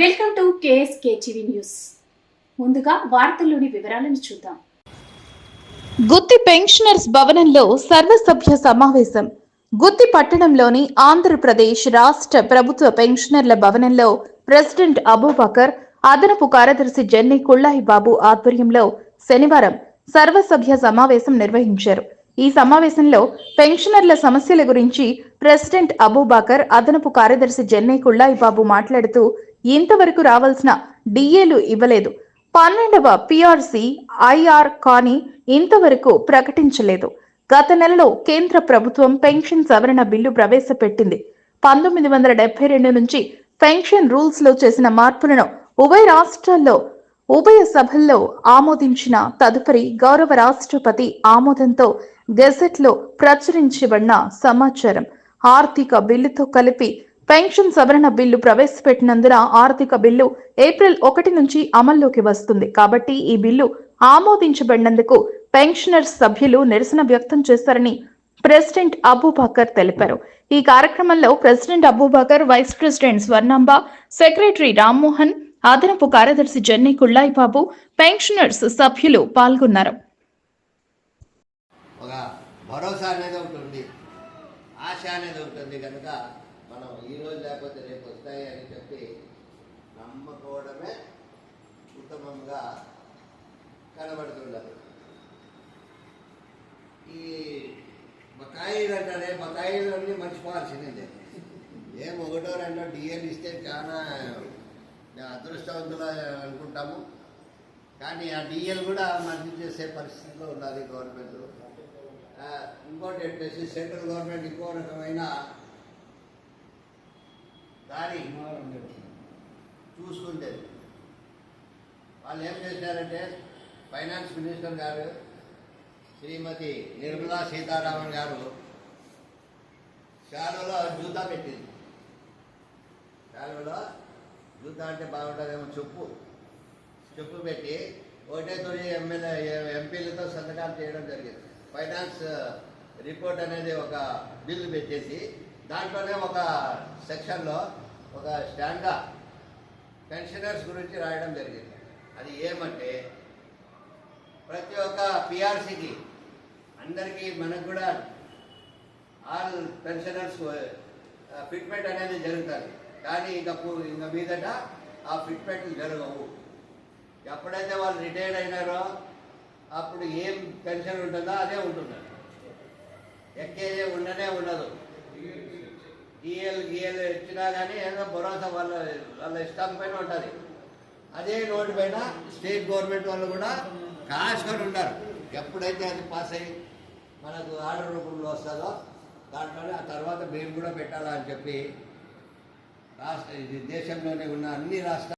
Welcome to KSK TV news. ముందుగా వార్తల్లోని వివరాలను చూద్దాం. గుత్తి పెన్షనర్స్ భవనంలో సర్వసభ్య సమావేశం. గుత్తి పట్టణంలోని ఆంధ్రప్రదేశ్ రాష్ట్ర ప్రభుత్వ పెన్షనర్ల భవనంలో ప్రెసిడెంట్ అబూబకర్ అదనపు కార్యదర్శి జెన్నీ కుళ్ళాయి బాబు ఆధ్వర్యంలో శనివారం సర్వసభ్య సమావేశం నిర్వహించారు. ఈ సమావేశంలో పెన్షనర్ల సమస్యల గురించి ప్రెసిడెంట్ అబూబాకర్ అదనపు కార్యదర్శి జెన్నీ కుళ్ళాయి బాబు మాట్లాడుతూ ఇంతవరకు రావాల్సిన డిఏలు ఇవ్వలేదు. పన్నెండవ పిఆర్సి ఐఆర్ కానీ ఇంతవరకు ప్రకటించలేదు. గత నెలలో కేంద్ర ప్రభుత్వం పెన్షన్ సవరణ బిల్లు ప్రవేశపెట్టింది. పంతొమ్మిది వందల డెబ్బై రెండు నుంచి పెన్షన్ రూల్స్లో చేసిన మార్పులను ఉభయ రాష్ట్రాల్లో ఉభయ సభల్లో ఆమోదించిన తదుపరి గౌరవ రాష్ట్రపతి ఆమోదంతో గెజెట్లో ప్రచురించబడిన సమాచారం. ఆర్థిక బిల్లుతో కలిపి పెన్షన్ సవరణ బిల్లు ప్రవేశపెట్టినందున ఆర్థిక బిల్లు ఏప్రిల్ ఒకటి నుంచి అమల్లోకి వస్తుంది. కాబట్టి ఈ బిల్లు ఆమోదించబడినందుకు పెన్షనర్స్ సభ్యులు నిరసన వ్యక్తం చేశారని ప్రెసిడెంట్ అబూబకర్ తెలిపారు. ఈ కార్యక్రమంలో president Abubakar vice president Swarnamba secretary Rammohan అదనపు కార్యదర్శి జెన్నీ కుళ్ళాయి బాబు పెన్షనర్స్ సభ్యులు పాల్గొన్నారు. భరోసా అనేది ఒకటి ఉంది. ఆశ అనేది ఉంటుంది కనుక మనం ఈ రోజు లేకపోతే రేపు వస్తాయి అని చెప్పి నమ్మకోవడమే ఉత్తమంగా కనబడుతున్నది ఈ బకాయిలు అంటారే బకాయిలు అన్నీ మర్చిపోవాల్సిందే. ఏం ఒకటో రెండో డిఎల్ ఇస్తే చాలా అదృష్టవంతులు అనుకుంటాము. కానీ ఆ డిఎల్ కూడా మంచి చేసే పరిస్థితిలో ఉండాలి గవర్నమెంట్. ఇంకోటి ఏంటంటే సెంట్రల్ గవర్నమెంట్ ఇంకో రకమైన దాని చూసుకుంటే. వాళ్ళు ఏం చేశారంటే ఫైనాన్స్ మినిస్టర్ గారు శ్రీమతి నిర్మలా సీతారామన్ గారు శాలలో జూతా పెట్టింది. శాలలో జూతా అంటే బాగుంటుందేమో చెప్పు. చెప్పు పెట్టి ఒకటే తొలి ఎమ్మెల్యే ఎంపీలతో సంతకాలు చేయడం జరిగింది. ఫైనాన్స్ రిపోర్ట్ అనేది ఒక బిల్లు పెట్టేసి దాంట్లోనే ఒక సెక్షన్లో ఒక స్టాండ్గా పెన్షనర్స్ గురించి రాయడం జరిగింది. అది ఏమంటే ప్రతి ఒక్క పిఆర్సీకి అందరికీ మనకు కూడా ఆల్ పెన్షనర్స్ ఫిట్మెంట్ అనేది జరుగుతుంది. కానీ ఇంకా ఇంక ఇంకా మీదట ఆ ఫిట్మెంట్లు జరగవు. ఎప్పుడైతే వాళ్ళు రిటైర్డ్ అయినారో అప్పుడు ఏం పెన్షన్ ఉంటుందో అదే ఉంటుంది ఎక్కేదే ఉండనే ఉండదు. ఈఎల్ గీయలు ఇచ్చినా కానీ ఏదో భరోసా వాళ్ళ వాళ్ళ ఇష్టం పైన ఉంటుంది. అదే నోటు పైన స్టేట్ గవర్నమెంట్ వాళ్ళు కూడా కాసుకొని ఉన్నారు ఎప్పుడైతే అది పాస్ అయ్యి మనకు ఆర్డర్ రూపంలో వస్తుందో దాంట్లోనే ఆ తర్వాత మేము కూడా పెట్టాలని చెప్పి రాష్ట్ర ఇది దేశంలోనే ఉన్న అన్ని రాష్ట్రాలు